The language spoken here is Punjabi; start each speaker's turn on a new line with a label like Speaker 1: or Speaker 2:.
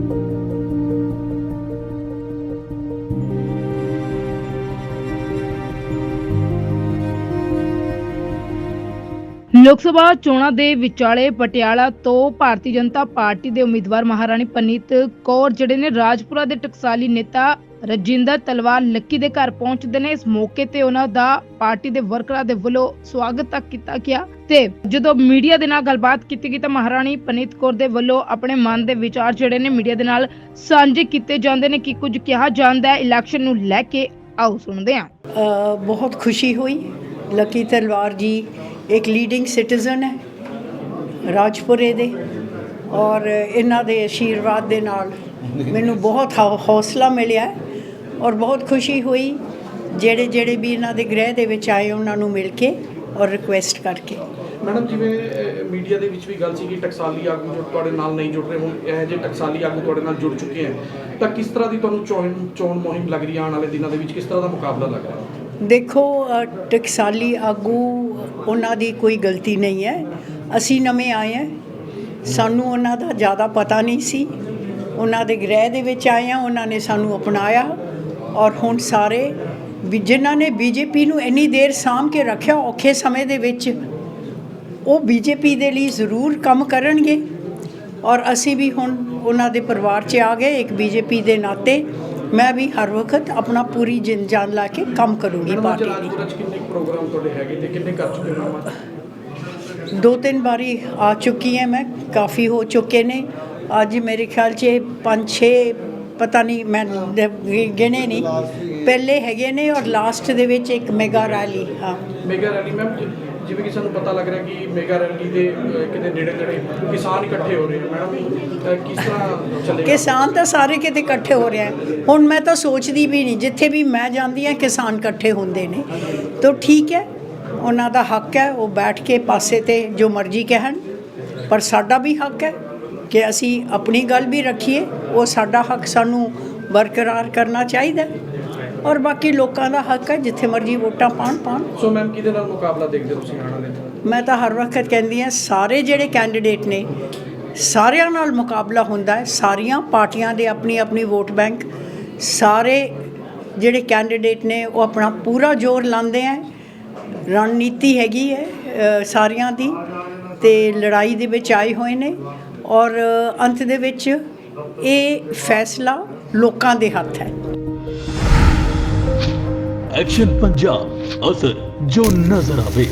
Speaker 1: Thank you. ਲੋਕ ਸਭਾ ਚੋਣਾਂ ਦੇ ਵਿਚਾਲੇ ਪਟਿਆਲਾ ਤੋਂ ਭਾਰਤੀ ਜਨਤਾ ਪਾਰਟੀ ਦੇ ਉਮੀਦਵਾਰ ਮਹਾਰਾਣੀ ਪਨੀਤ ਕੌਰ, ਜਿਹੜੇ ਨੇ ਰਾਜਪੁਰਾ ਦੇ ਟਕਸਾਲੀ ਨੇਤਾ ਰਜਿੰਦਰ ਤਲਵਾਰ ਲੱਕੀ ਦੇ ਘਰ ਪਹੁੰਚਦੇ ਨੇ। ਇਸ ਮੌਕੇ ਤੇ ਉਹਨਾਂ ਦਾ ਪਾਰਟੀ ਦੇ ਵਰਕਰਾਂ ਦੇ ਵੱਲੋਂ ਸਵਾਗਤ ਤੱਕ ਕੀਤਾ ਗਿਆ ਤੇ ਜਦੋਂ ਮੀਡੀਆ ਦੇ ਨਾਲ ਗੱਲਬਾਤ ਕੀਤੀ ਗਈ ਤਾਂ ਮਹਾਰਾਣੀ ਪਨੀਤ ਕੌਰ ਦੇ ਵੱਲੋਂ ਆਪਣੇ ਮਨ ਦੇ ਵਿਚਾਰ ਜਿਹੜੇ ਨੇ ਮੀਡੀਆ ਦੇ ਨਾਲ ਸਾਂਝੇ ਕੀਤੇ ਜਾਂਦੇ ਨੇ ਕਿ ਕੁਝ ਕਿਹਾ ਜਾਂਦਾ ਹੈ। ਇਲੈਕਸ਼ਨ ਨੂੰ ਲੈ ਕੇ ਆਓ, ਸੁਣਦੇ ਹਾਂ।
Speaker 2: ਬਹੁਤ ਖੁਸ਼ੀ ਹੋਈ। ਲੱਕੀ ਤਲਵਾਰ ਜੀ ਇੱਕ ਲੀਡਿੰਗ ਸਿਟੀਜ਼ਨ ਹੈ ਰਾਜਪੁਰੇ ਦੇ ਔਰ ਇਹਨਾਂ ਦੇ ਆਸ਼ੀਰਵਾਦ ਦੇ ਨਾਲ ਮੈਨੂੰ ਬਹੁਤ ਹੌਸਲਾ ਮਿਲਿਆ ਔਰ ਬਹੁਤ ਖੁਸ਼ੀ ਹੋਈ ਜਿਹੜੇ ਜਿਹੜੇ ਵੀ ਇਹਨਾਂ ਦੇ ਗ੍ਰਹਿ ਦੇ ਵਿੱਚ ਆਏ ਉਹਨਾਂ ਨੂੰ ਮਿਲ ਕੇ ਔਰ ਰਿਕੁਐਸਟ ਕਰਕੇ।
Speaker 3: ਮੈਡਮ ਜਿਵੇਂ ਮੀਡੀਆ ਦੇ ਵਿੱਚ ਵੀ ਗੱਲ ਸੀ ਕਿ ਟਕਸਾਲੀ ਆਗੂ ਜੋ ਤੁਹਾਡੇ ਨਾਲ ਨਹੀਂ ਜੁੜ ਰਹੇ ਹੁਣ ਇਹ ਜਿਹੇ ਟਕਸਾਲੀ ਆਗੂ ਤੁਹਾਡੇ ਨਾਲ ਜੁੜ ਚੁੱਕੇ ਹਨ ਤਾਂ ਕਿਸ ਤਰ੍ਹਾਂ ਦੀ ਤੁਹਾਨੂੰ ਚੋਣ ਚੋਣ ਮੁਹਿੰਮ ਲੱਗ ਰਹੀ ਆਉਣ ਵਾਲੇ ਦਿਨਾਂ ਦੇ ਵਿੱਚ? ਕਿਸ ਤਰ੍ਹਾਂ ਦਾ ਮੁਕਾਬਲਾ ਲੱਗ ਰਿਹਾ?
Speaker 2: ਦੇਖੋ ਟਕਸਾਲੀ ਆਗੂ ਉਹਨਾਂ ਦੀ ਕੋਈ ਗਲਤੀ ਨਹੀਂ ਹੈ। ਅਸੀਂ ਨਵੇਂ ਆਏ ਹਾਂ। ਸਾਨੂੰ ਉਹਨਾਂ ਦਾ ਜ਼ਿਆਦਾ ਪਤਾ ਨਹੀਂ ਸੀ। ਉਹਨਾਂ ਦੇ ਗ੍ਰਹਿ ਦੇ ਵਿੱਚ ਆਏ ਹਾਂ। ਉਹਨਾਂ ਨੇ ਸਾਨੂੰ ਅਪਣਾਇਆ। ਔਰ ਹੁਣ ਸਾਰੇ ਵੀ ਜਿਨ੍ਹਾਂ ਨੇ ਬੀਜੇਪੀ ਨੂੰ ਇੰਨੀ ਦੇਰ ਸਾਂਭ ਕੇ ਰੱਖਿਆ ਔਖੇ ਸਮੇਂ ਦੇ ਵਿੱਚ, ਉਹ ਬੀਜੇਪੀ ਦੇ ਲਈ ਜ਼ਰੂਰ ਕੰਮ ਕਰਨਗੇ। ਔਰ ਅਸੀਂ ਵੀ ਹੁਣ ਉਹਨਾਂ ਦੇ ਪਰਿਵਾਰ 'ਚ ਆ ਗਏ। ਇੱਕ ਬੀਜੇਪੀ ਦੇ ਨਾਤੇ ਮੈਂ ਵੀ ਹਰ ਵਕਤ ਆਪਣਾ ਪੂਰੀ ਜਿੰਦ ਜਾਨ ਲਾ ਕੇ ਕੰਮ ਕਰੂੰਗੀ ਪਾਰਟੀ ਲਈ।
Speaker 3: ਰਾਜਪੁਰਾ 'ਚ ਕਿੰਨੇ ਕੁ ਪ੍ਰੋਗਰਾਮ ਤੁਹਾਡੇ ਹੈਗੇ ਤੇ ਕਿੰਨੇ ਕਰ ਚੁੱਕੇ ਹੋ ਮੈਡਮ
Speaker 2: ਦੋ ਤਿੰਨ ਵਾਰੀ ਆ ਚੁੱਕੀ ਹਾਂ ਮੈਂ ਕਾਫੀ ਹੋ ਚੁੱਕੇ ਨੇ। ਅੱਜ ਮੇਰੇ ਖਿਆਲ 'ਚ 5-6 ਪਤਾ ਨਹੀਂ ਮੈਂ ਦ- ਗਿਣੇ ਨਹੀਂ। ਪਹਿਲੇ ਹੈਗੇ ਨੇ ਔਰ ਲਾਸਟ ਦੇ ਵਿੱਚ ਇੱਕ ਮੈਗਾ ਰੈਲੀ ਹਾਂ।
Speaker 3: ਮੇਗਾ ਰੈਲੀ ਮੈਮ ਜਿਵੇਂ ਕਿ ਸਾਨੂੰ ਪਤਾ ਲੱਗ ਰਿਹਾ ਕਿ ਮੇਗਾ ਰੈਲੀ ਦੇ ਅਹ, ਕਿਤੇ ਨੇੜੇ ਨੇੜੇ ਕਿਸਾਨ ਇਕੱਠੇ ਹੋ ਰਹੇ ਮੈਡਮ। ਅਹ, ਕਿਸ ਤਰ੍ਹਾਂ ਚੱਲੇਗਾ?
Speaker 2: ਕਿਸਾਨ ਤਾਂ ਸਾਰੇ ਕਿਤੇ ਇਕੱਠੇ ਹੋ ਰਹੇ ਹੁਣ ਮੈਂ ਤਾਂ ਸੋਚਦੀ ਵੀ ਨਹੀਂ ਜਿੱਥੇ ਵੀ ਮੈਂ ਜਾਂਦੀ ਹਾਂ ਕਿਸਾਨ ਇਕੱਠੇ ਹੁੰਦੇ ਨੇ। ਤਾਂ ਠੀਕ ਹੈ ਉਹਨਾਂ ਦਾ ਹੱਕ ਹੈ ਉਹ ਬੈਠ ਕੇ ਪਾਸੇ ਤੇ ਜੋ ਮਰਜ਼ੀ ਕਹਿਣ ਪਰ ਸਾਡਾ ਵੀ ਹੱਕ ਹੈ ਕਿ ਅਸੀਂ ਆਪਣੀ ਗੱਲ ਵੀ ਰੱਖੀਏ ਉਹ ਸਾਡਾ ਹੱਕ ਸਾਨੂੰ ਬਰਕਰਾਰ ਕਰਨਾ ਚਾਹੀਦਾ। ਔਰ ਬਾਕੀ ਲੋਕਾਂ ਦਾ ਹੱਕ ਹੈ ਜਿੱਥੇ ਮਰਜ਼ੀ ਵੋਟਾਂ ਪਾਣ ਪਾਣ
Speaker 3: ਸੋ ਮੈਮ ਕਿਹਦੇ ਨਾਲ ਮੁਕਾਬਲਾ ਦੇਖਦੇ ਹੋ ਤੁਸੀਂ ਦਿਨਾਂ 'ਚ?
Speaker 2: ਮੈਂ ਤਾਂ ਹਰ ਵਕਤ ਕਹਿੰਦੀ ਹਾਂ ਸਾਰੇ ਜਿਹੜੇ ਕੈਂਡੀਡੇਟ ਨੇ ਸਾਰਿਆਂ ਨਾਲ ਮੁਕਾਬਲਾ ਹੁੰਦਾ ਹੈ ਸਾਰੀਆਂ ਪਾਰਟੀਆਂ ਦੇ ਆਪਣੀ ਆਪਣੀ ਵੋਟ ਬੈਂਕ ਸਾਰੇ ਜਿਹੜੇ ਕੈਂਡੀਡੇਟ ਨੇ ਉਹ ਆਪਣਾ ਪੂਰਾ ਜ਼ੋਰ ਲਾਉਂਦੇ ਆ ਰਣਨੀਤੀ ਹੈਗੀ ਹੈ ਸਾਰਿਆਂ ਦੀ ਤੇ ਲੜਾਈ ਦੇ ਵਿੱਚ ਆਏ ਹੋਏ ਨੇ ਔਰ ਅੰਤ ਦੇ ਵਿੱਚ ਇਹ ਫੈਸਲਾ ਲੋਕਾਂ ਦੇ ਹੱਥ ਹੈ।
Speaker 4: ਐਕਸ਼ਨ ਪੰਜਾਬ ਅਸਰ ਜੋ ਨਜ਼ਰ ਆਵੇ।